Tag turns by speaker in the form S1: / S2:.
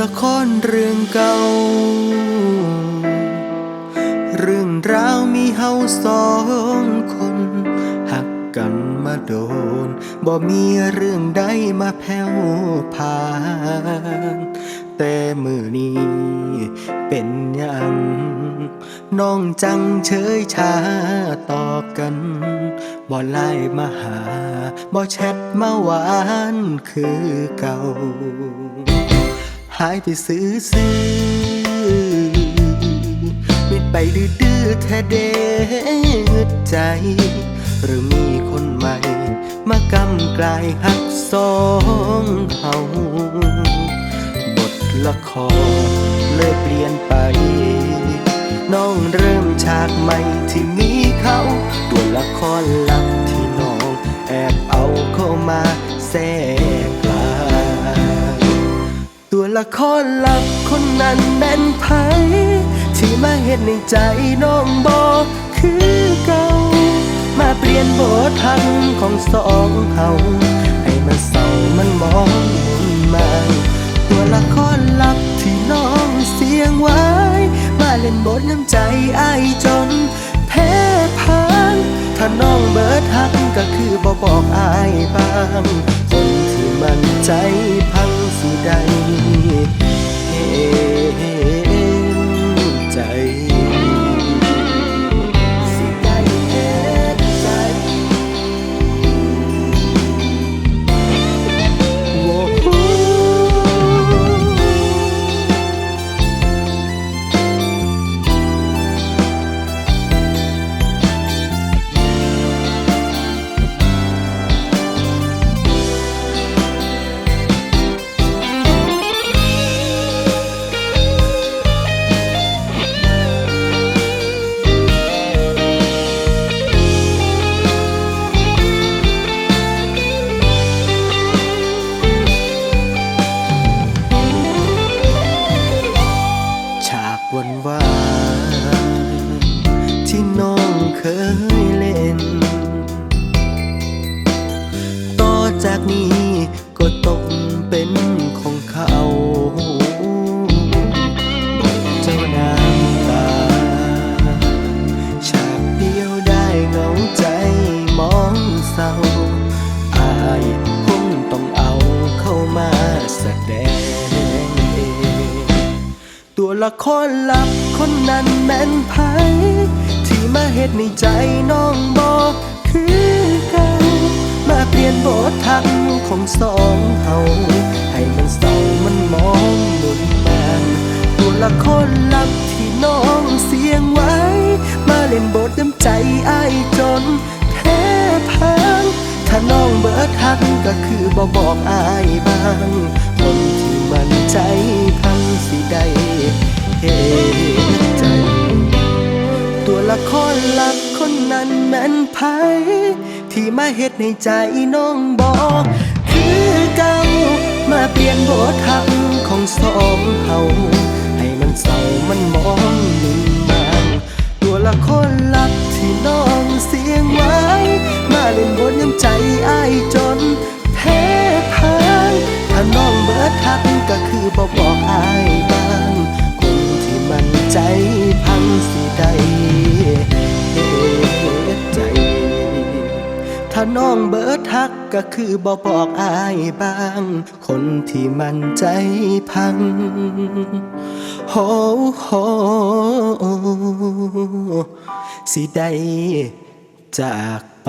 S1: ละครเรื่องเก่า เรื่องราวมีเฮาสองคน หักกันมาโดน บ่มีเรื่องใดมาแผ่วผ่าน แต่มือนี้เป็นยังน้องจังเฉยชาต่อกันบ่ไล่มาหาบ่แชทมาหวานคือเก่า หายไปซื้อซื้อมิดไปดื้อดื้อแท้เดดใจ หรือมีคนใหม่ มากำกลายหักสองเฮาบทละครเลยเปลี่ยนไป น้องเริ่มฉากใหม่ที่มีเขา ตัวละครหลักที่น้อง แอบเอาเข้ามา วละครหลักคนนั้นแม่นไผที่มาเห็นในใจน้องบอกคือเก่า มาเปลี่ยนบททันของสองเฮาให้มันเศร้ามันมองมุนมาตัวละครหลักที่น้องเสียงไว้ มาเล่นบทน้ำใจไอ้ายจนแพ้พันถ้าน้องเบิดทักก็คือบ่บอกอายบ้างคนที่มันใจพ ละครลับคนนั้นแม่นไผที่มาเฮ็ดในใจน้องบอกคือเก่ามาเปลี่ยนบททักของสองเฮาให้มันเศร้ามันมองหนุนมานตัวละครลับที่น้องเสียงไว้ มาเล่นบทน้ำใจอ้ายจนแพ้พังถ้าน้องเบิดทักก็คือบ่บอกอายบ้าง คนที่มันใจพังสิได้ ใจ ตัวละครหลักคนนั้นแม่นไผที่มาเฮ็ดในใจน้องบอกคือเก่ามาเปลี่ยนบทหักของสองเฮา น้องเบิดทักก็คือบ่บอกอายบ้าง คนที่มันใจพังโฮโฮสิได้จากไป